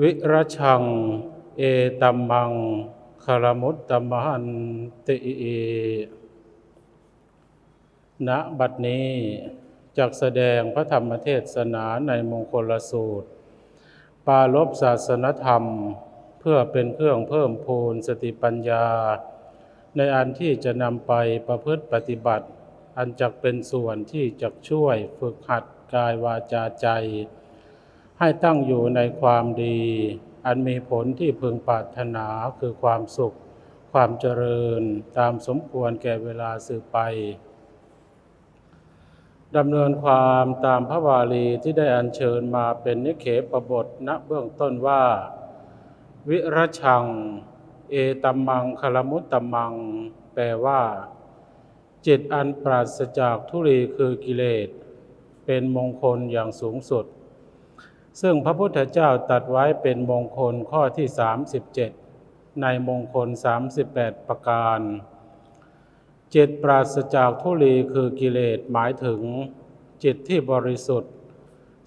วิรชัง เอตัมมังคารมุตตมันติณบัดนี้จักแสดงพระธรรมเทศนาในมงคลสูตร ปาลบศาสนธรรม เพื่อเป็นเครื่องเพิ่มพูนสติปัญญา ในอันที่จะนำไปประพฤติปฏิบัติ อันจักเป็นส่วนที่จะช่วยฝึกหัดกายวาจาใจ ให้ตั้งอยู่ในความดี อันมีผลที่พึงปรารถนาคือความสุข ความเจริญตามสมควรแก่เวลาสืบไปดำเนินความตามพระวาลีที่ได้อัญเชิญมาเป็นนิเขปบทณเบื้องต้นว่า วิรชัง เอตัมมังคลมุตตมัง แปลว่า จิตอันปราศจากทุลีคือกิเลส เป็นมงคลอย่างสูงสุด ซึ่งพระพุทธเจ้าตัดไว้เป็นมงคลข้อที่ 37 ในมงคล 38 ประการ จิตปราศจากทุลีคือกิเลสหมายถึง จิตที่บริสุทธิ์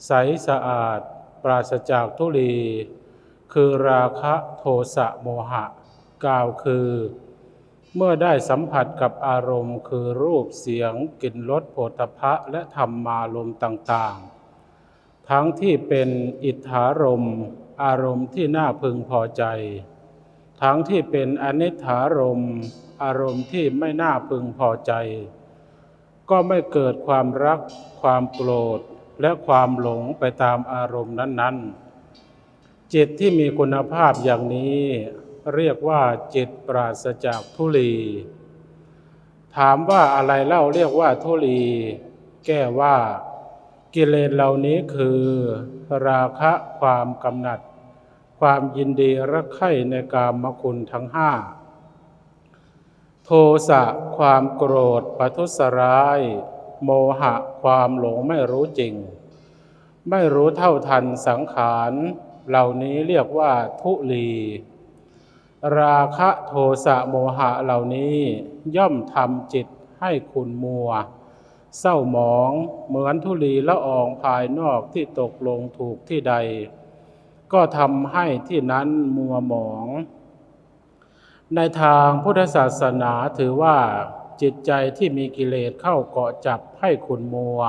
ใสสะอาด ปราศจากทุลี คือราคะโทสะโมหะ กล่าวคือ เมื่อได้สัมผัสกับอารมณ์คือรูปเสียงกลิ่นรสโผฏฐะและธรรมารมณ์ต่างๆ ทั้งที่เป็นอิทธารมณ์อารมณ์ที่น่าพึงพอใจ ทั้งที่เป็นอนิถารมณ์อารมณ์ที่ไม่น่าพึงพอใจ ก็ไม่เกิดความรัก ความโกรธ และความหลงไปตามอารมณ์นั้นๆ จิตที่มีคุณภาพอย่างนี้เรียกว่าจิตปราศจากทุลีถามว่าอะไรเล่าเรียกว่าทุลี แก้ว่า กิเลสเหล่านี้คือ ราคะความกำหนัด ความยินดีรักใคร่ในกามคุณทั้งห้าโทสะความโกรธปัทุสร้าย โมหะความหลงไม่รู้จริง ไม่รู้เท่าทันสังขาร เหล่านี้เรียกว่าทุลี ราคะโทสะโมหะเหล่านี้ย่อมทำจิตให้ขุนมัว เศร้าหมองเหมือนทุลีละอองภายนอกที่ตกลงถูกที่ใด ก็ทำให้ที่นั้นมัวหมอง ในทางพุทธศาสนาถือว่าจิตใจที่มีกิเลสเข้าเกาะจับให้ขุนมัว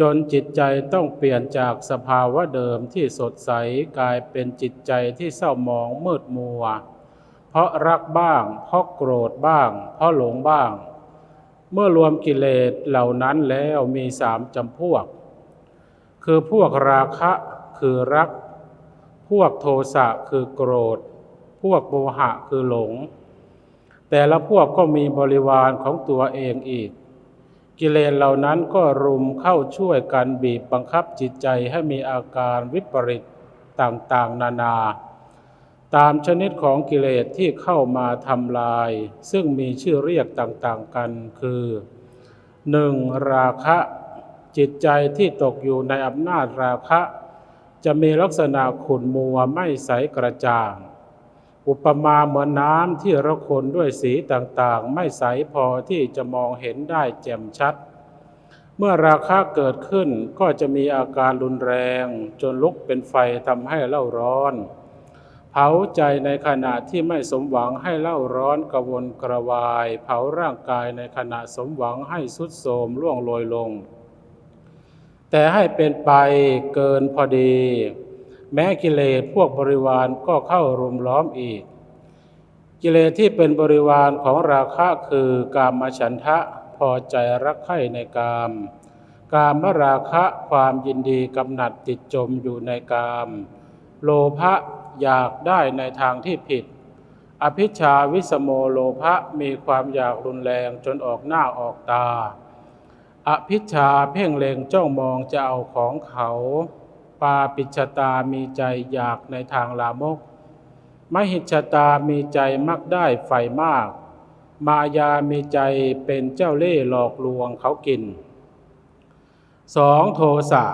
จนจิตใจต้องเปลี่ยนจากสภาวะเดิมที่สดใสกลายเป็นจิตใจที่เศร้าหมองมืดมัว เพราะรักบ้าง เพราะโกรธบ้าง เพราะหลงบ้าง เมื่อรวมกิเลสเหล่านั้นแล้วมีสามจำพวก คือพวกราคะคือรัก พวกโทสะคือโกรธ พวกโมหะคือหลง แต่ละพวกก็มีบริวารของตัวเองอีก กิเลสเหล่านั้นก็รุมเข้าช่วยกันบีบบังคับจิตใจให้มีอาการวิปริตต่างๆ นานา ตามชนิดของกิเลสที่เข้ามาทำลาย ซึ่งมีชื่อเรียกต่างๆกันคือ 1. ราคะจิตใจที่ตกอยู่ในอำนาจราคะ จะมีลักษณะขุ่นมัวไม่ใสกระจ่าง อุปมาเหมือนน้ำที่ระคนด้วยสีต่างๆ ไม่ใสพอที่จะมองเห็นได้แจ่มชัด เมื่อราคะเกิดขึ้นก็จะมีอาการรุนแรง จนลุกเป็นไฟทำให้เล่าร้อน เผาใจในขณะที่ไม่สมหวังให้เล่าร้อนกระวนกระวาย เผาร่างกายในขณะสมหวังให้สุดโทรมล่วงโรยลง แต่ให้เป็นไปเกินพอดี แม้กิเลสพวกบริวารก็เข้ารุมล้อมอีก กิเลสที่เป็นบริวารของราคะคือกามฉันทะพอใจรักใคร่ในกาม กามราคะความยินดีกำหนัดติดจมอยู่ในกาม โลภะ อยากได้ในทางที่ผิด อภิชาวิสโมโลภะมีความอยากรุนแรงจนออกหน้าออกตา อภิชาเพ่งเล็งจ้องมองจะเอาของเขา ปาปิชชตามีใจอยากในทางลามก มหิชตามีใจมักได้ไฟมาก มายามีใจเป็นเจ้าเล่ห์หลอกลวงเขากินสองโทสะ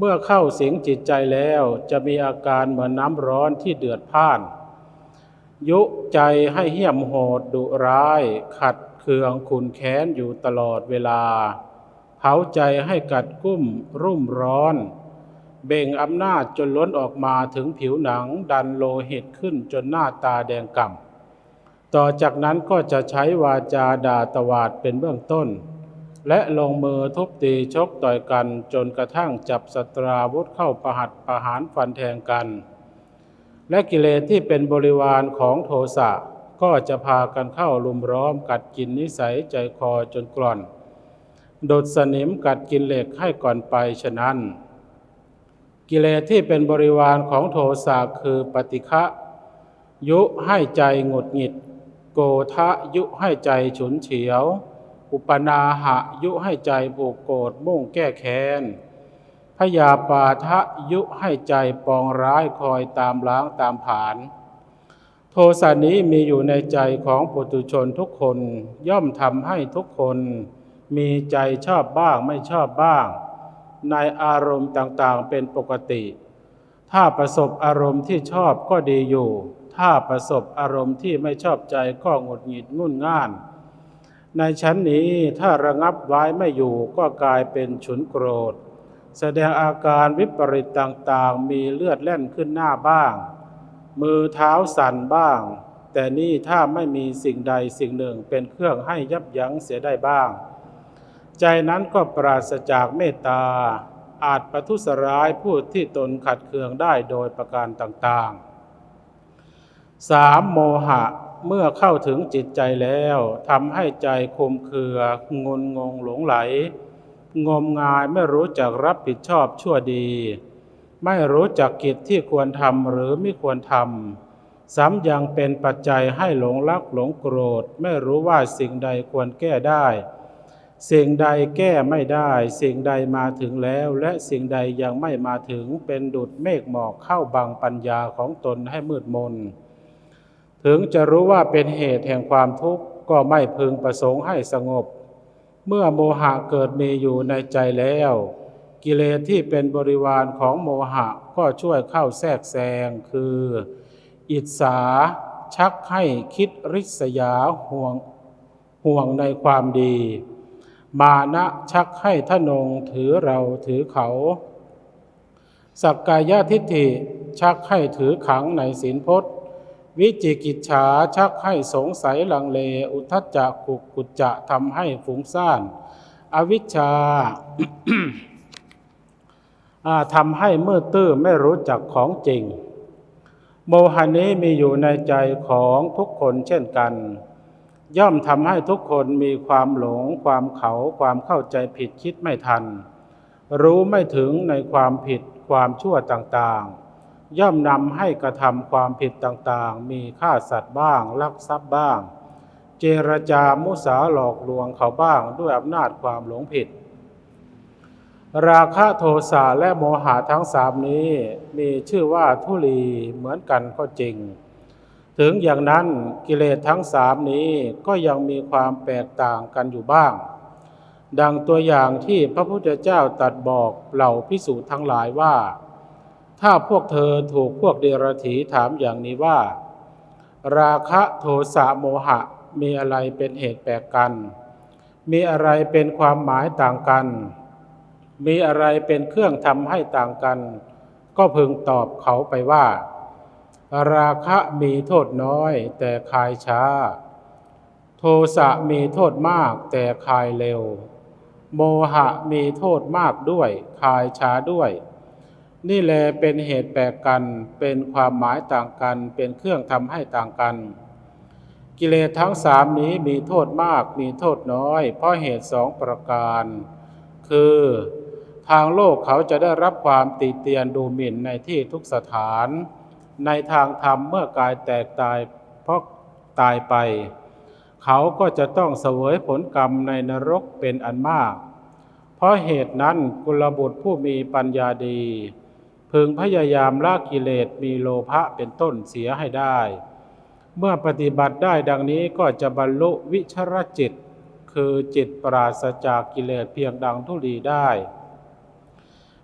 เมื่อเข้าสิงจิตใจแล้วจะมีอาการเหมือนน้ำร้อนที่เดือดพ่าน ยุใจให้เหี้ยมโหดดุร้าย ขัดเคืองขุนแค้นอยู่ตลอดเวลา เผาใจให้กัดกุ้มรุ่มร้อน เบ่งอำนาจจนล้นออกมาถึงผิวหนังดันโลหิตขึ้นจนหน้าตาแดงก่ำต่อจากนั้นก็จะใช้วาจาด่าตวาดเป็นเบื้องต้น และลงมือทุบตีชกต่อยกันจนกระทั่งจับสตราวุธเข้าประหัตประหารฟันแทงกัน และกิเลสที่เป็นบริวารของโทสะก็จะพากันเข้าลุมร้อมกัดกินนิสัยใจคอจนกร่อนดดสนิมกัดกินเหล็กให้ก่อนไปฉะนั้น กิเลสที่เป็นบริวารของโทสะคือปฏิฆะยุให้ใจหงุดหงิด โกทะยุให้ใจฉุนเฉียว อุปนาหะยุให้ใจผูกโกรธมุ่งแก้แค้นพยาปาทะยุให้ใจปองร้ายคอยตามล้างตามผาน โทสะนี้มีอยู่ในใจของปุถุชนทุกคนย่อมทำให้ทุกคน มีใจชอบบ้างไม่ชอบบ้าง ในอารมณ์ต่างๆเป็นปกติ ถ้าประสบอารมณ์ที่ชอบก็ดีอยู่ ถ้าประสบอารมณ์ที่ไม่ชอบใจก็หงุดหงิดงุ่นง่าน ในชั้นนี้ถ้าระงับไว้ไม่อยู่ก็กลายเป็นฉุนโกรธ แสดงอาการวิปริตต่างๆ มีเลือดแล่นขึ้นหน้าบ้าง มือเท้าสั่นบ้าง แต่นี่ถ้าไม่มีสิ่งใดสิ่งหนึ่งเป็นเครื่องให้ยับยั้งเสียได้บ้าง ใจนั้นก็ปราศจากเมตตา อาจประทุษร้ายผู้ที่ตนขัดเคืองได้โดยประการต่างๆสามโมหะ เมื่อเข้าถึงจิตใจแล้วทำให้ใจคมเคืองุนงงหลงไหล งมงายไม่รู้จักรับผิดชอบชั่วดี ไม่รู้จักกิจที่ควรทำหรือไม่ควรทำซ้ำยังเป็นปัจจัยให้หลงรักหลงโกรธ ไม่รู้ว่าสิ่งใดควรแก้ได้ สิ่งใดแก้ไม่ได้ สิ่งใดมาถึงแล้ว และสิ่งใดยังไม่มาถึงเป็นดุดเมฆหมอกเข้าบังปัญญาของตนให้มืดมน ถึงจะรู้ว่าเป็นเหตุแห่งความทุกข์ก็ไม่พึงประสงค์ให้สงบ เมื่อโมหะเกิดมีอยู่ในใจแล้ว กิเลสที่เป็นบริวารของโมหะก็ช่วยเข้าแทรกแซงคือ อิจฉาชักให้คิดริษยาห่วงห่วงในความดี มานะชักให้ทนงถือเราถือเขา สักกายทิฏฐิชักให้ถือขังในศีลพจน์ วิจิกิจฉาชักให้สงสัยลังเล อุทจจะกุกกุจจะทำให้ฟุ้งซ่าน อวิชชาอ่าทำให้มืดตื้อไม่รู้จักของจริง โมหะนี้มีอยู่ในใจของทุกคนเช่นกัน ย่อมทำให้ทุกคนมีความหลง ความเขาความเข้าใจผิดคิดไม่ทัน รู้ไม่ถึงในความผิดความชั่วต่างๆ ย่อมนำให้กระทำความผิดต่างๆ มีฆ่าสัตว์บ้าง ลักทรัพย์บ้าง เจรจามุสาหลอกลวงเขาบ้างด้วยอำนาจความหลงผิด ราคะโทสะและโมหะทั้งสามนี้มีชื่อว่าทุลีเหมือนกันก็จริง ถึงอย่างนั้นกิเลสทั้งสามนี้ก็ยังมีความแตกต่างกันอยู่บ้าง ดังตัวอย่างที่พระพุทธเจ้าตัดบอกเหล่าพิสูจน์ทั้งหลายว่า ถ้าพวกเธอถูกพวกเดรัจฉีถามอย่างนี้ว่า ราคะโทสะโมหะมีอะไรเป็นเหตุแปลกกัน มีอะไรเป็นความหมายต่างกัน มีอะไรเป็นเครื่องทำให้ต่างกัน ก็พึงตอบเขาไปว่า ราคะมีโทษน้อยแต่คายช้า โทสะมีโทษมากแต่คายเร็ว โมหะมีโทษมากด้วย คายช้าด้วย นี่แลเป็นเหตุแปลกกัน เป็นความหมายต่างกัน เป็นเครื่องทำให้ต่างกัน กิเลสทั้งสามนี้มีโทษมาก มีโทษน้อย เพราะเหตุสองประการ คือทางโลกเขาจะได้รับความติเตียนดูหมิ่นในที่ทุกสถาน ในทางธรรมเมื่อกายแตกตายเพราะตายไป เขาก็จะต้องเสวยผลกรรมในนรกเป็นอันมาก เพราะเหตุนั้นกุลบุตรผู้มีปัญญาดี พึงพยายามละกิเลสมีโลภะเป็นต้นเสียให้ได้ เมื่อปฏิบัติได้ดังนี้ก็จะบรรลุวิชรจิต คือจิตปราศจากกิเลสเพียงดังทุลีได้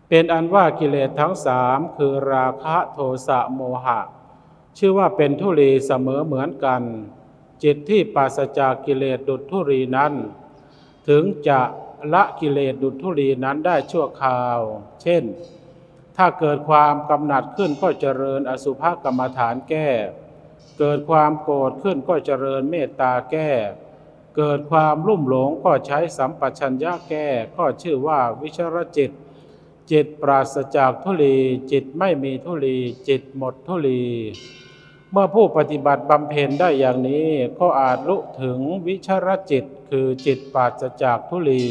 เป็นอันว่ากิเลสทั้งสามคือราคะโทสะโมหะ ชื่อว่าเป็นทุลีเสมอเหมือนกัน จิตที่ปราศจากกิเลสดุจทุลีนั้น ถึงจะละกิเลสดุจทุลีนั้นได้ชั่วคราว เช่น ถ้าเกิดความกำหนัดขึ้นก็เจริญอสุภกรรมฐานแก้ เกิดความโกรธขึ้นก็เจริญเมตตาแก้ เกิดความรุ่มหลงก็ใช้สัมปชัญญะแก้ ก็ชื่อว่าวิชรจิต จิตปราศจากทุลีจิตไม่มีทุลีจิตหมดทุลีเมื่อผู้ปฏิบัติบำเพ็ญได้อย่างนี้ก็อาจลุถึงวิชรจิตคือจิตปราศจากทุลี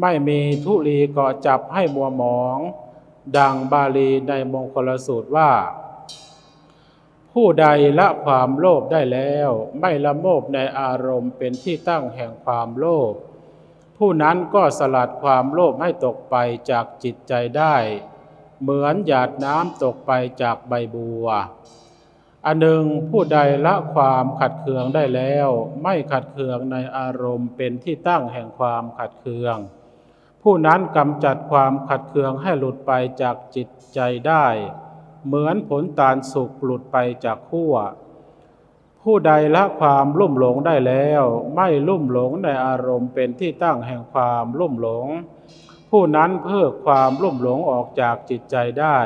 ไม่มีทุลีเกาะจับให้มัวหมอง ดังบาลีในมงคลสูตรว่า ผู้ใดละความโลภได้แล้ว ไม่ละโมบในอารมณ์เป็นที่ตั้งแห่งความโลภผู้นั้นก็สลัดความโลภให้ตกไปจากจิตใจได้ เหมือนหยาดน้ำตกไปจากใบบัวอันหนึ่งผู้ใดละความขัดเคืองได้แล้ว ไม่ขัดเคืองในอารมณ์เป็นที่ตั้งแห่งความขัดเคือง ผู้นั้นกำจัดความขัดเคืองให้หลุดไปจากจิตใจได้ เหมือนผลตาลสุกหลุดไปจากขั้วผู้ใดละความลุ่มหลงได้แล้ว ไม่ลุ่มหลงในอารมณ์เป็นที่ตั้งแห่งความลุ่มหลง ผู้นั้นเพิกความลุ่มหลงออกจากจิตใจได้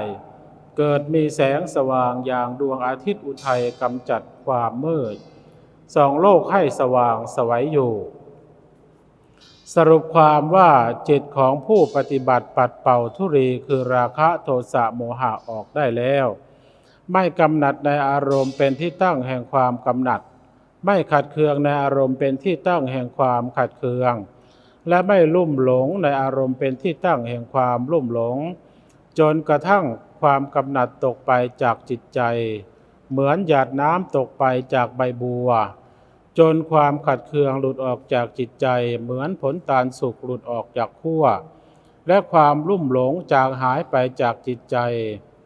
เกิดมีแสงสว่างอย่างดวงอาทิตย์อุทัยกำจัดความมืดสองโลกให้สว่างสวัยอยู่ สรุปความว่าจิตของผู้ปฏิบัติปัดเป่าทุรีคือราคะโทสะโมหะออกได้แล้ว ไม่กำหนัดในอารมณ์เป็นที่ตั้งแห่งความกำหนัด ไม่ขัดเคืองในอารมณ์เป็นที่ตั้งแห่งความขัดเคือง และไม่ลุ่มหลงในอารมณ์เป็นที่ตั้งแห่งความลุ่มหลง จนกระทั่งความกำหนัดตกไปจากจิตใจ เหมือนหยาดน้ำตกไปจากใบบัว จนความขัดเคืองหลุดออกจากจิตใจเหมือนผลตาลสุกหลุดออกจากขั้วและความลุ่มหลงจางหายไปจากจิตใจ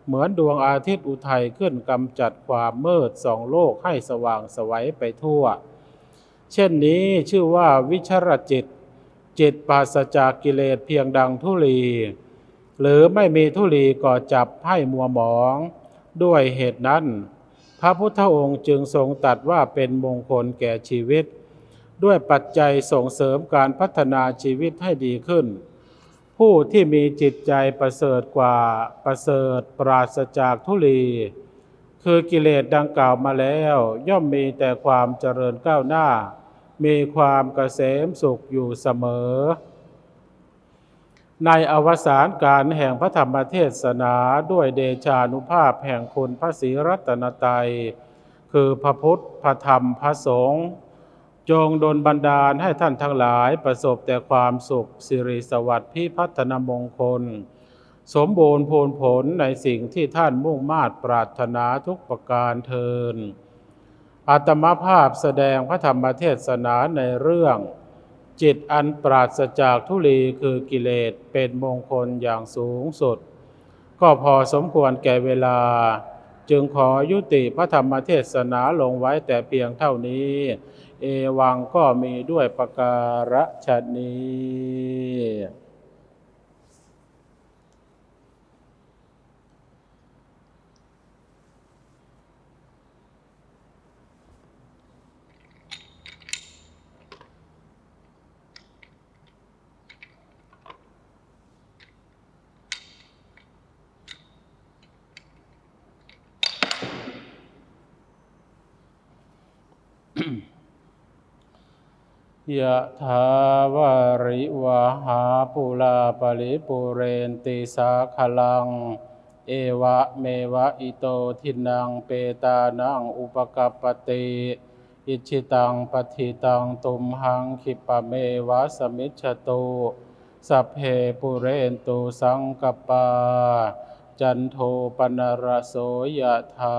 เหมือนดวงอาทิตย์อุทัยขึ้นกำจัดความมืดสองโลกให้สว่างสวัยไปทั่ว เช่นนี้ชื่อว่าวิชรจิต จิตปราศจากกิเลสเพียงดังทุลี หรือไม่มีทุลีก่อจับให้มัวหมอง ด้วยเหตุนั้น พระพุทธองค์จึงทรงตรัสว่าเป็นมงคลแก่ชีวิต ด้วยปัจจัยส่งเสริมการพัฒนาชีวิตให้ดีขึ้น ผู้ที่มีจิตใจประเสริฐกว่าประเสริฐปราศจากทุลี คือกิเลสดังกล่าวมาแล้ว ย่อมมีแต่ความเจริญก้าวหน้า มีความเกษมสุขอยู่เสมอ ในอวสานการแห่งพระธรรมเทศนาด้วยเดชานุภาพแห่งคุณพระศรีรัตนตรัยคือพระพุทธ พระธรรม พระสงฆ์จงดลบันดาลให้ท่านทั้งหลายประสบแต่ความสุขสิริสวัสดิ์พิพัฒนมงคล สมบูรณ์พูนผลในสิ่งที่ท่านมุ่งมาตรปรารถนาทุกประการเทิน อาตมาภาพแสดงพระธรรมเทศนาในเรื่อง จิตอันปราศจากทุลีคือกิเลสเป็นมงคลอย่างสูงสุด ก็พอสมควรแก่เวลา จึงขอยุติพระธรรมเทศนาลงไว้แต่เพียงเท่านี้ เอวังก็มีด้วยประการฉนี้ ยะถาวาริวาหาปุลาปริปุเรนติสาขลัง เอวะเมวะอิโตทินังเปตานังอุปกัปติอิชิตังปฏิตังตุมหังคิปะเมวะสมิจฉตุสัพเพปุเรนตุสังกปปา จันโทปนรโสยะถา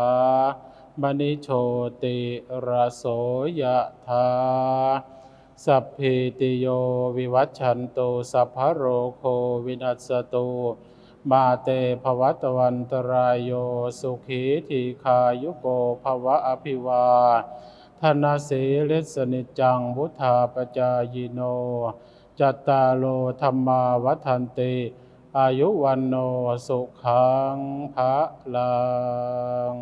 มณิโชติรโสยะถา สัพพิติโยวิวัชชันตุสัพพะโรโควินัสตุมาเตภวัตวันตรายโยสุขีทีคายุโกภวะอภิวาธนาสีลิสนิจังพุทธาปจายโน จัตตาโลธรรมาวัฏันติ อายุวันโนสุขังภะลัง